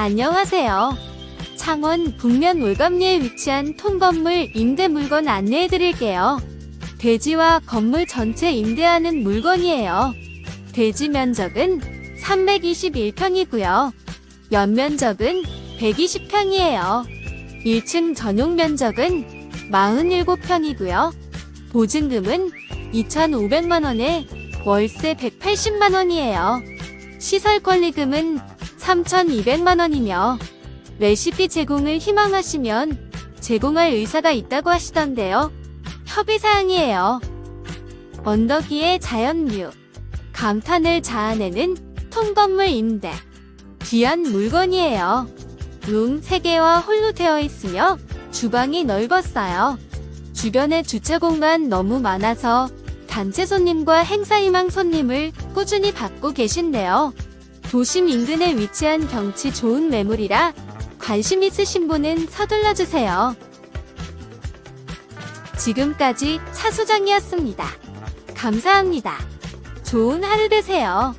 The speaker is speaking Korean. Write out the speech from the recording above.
안녕하세요. 창원 북면 월감리에 위치한 통건물 임대 물건 안내해 드릴게요. 대지와 건물 전체 임대하는 물건이에요. 대지 면적은 321평이고요. 연면적은 120평이에요. 1층 전용 면적은 47평이고요. 보증금은 2,500만원에 월세 180만원이에요. 시설 권리금은 3,200만원이며 레시피 제공을 희망하시면 제공할 의사가 있다고 하시던데요. 협의사항이에요. 언덕 위의 자연뷰, 감탄을 자아내는 통건물 임대. 귀한 물건이에요. 룸 3개와 홀로 되어 있으며 주방이 넓었어요. 주변에 주차 공간 너무 많아서 단체 손님과 행사 희망 손님을 꾸준히 받고 계신데요. 도심 인근에 위치한 경치 좋은 매물이라 관심 있으신 분은 서둘러 주세요. 지금까지 차수장이었습니다. 감사합니다. 좋은 하루 되세요.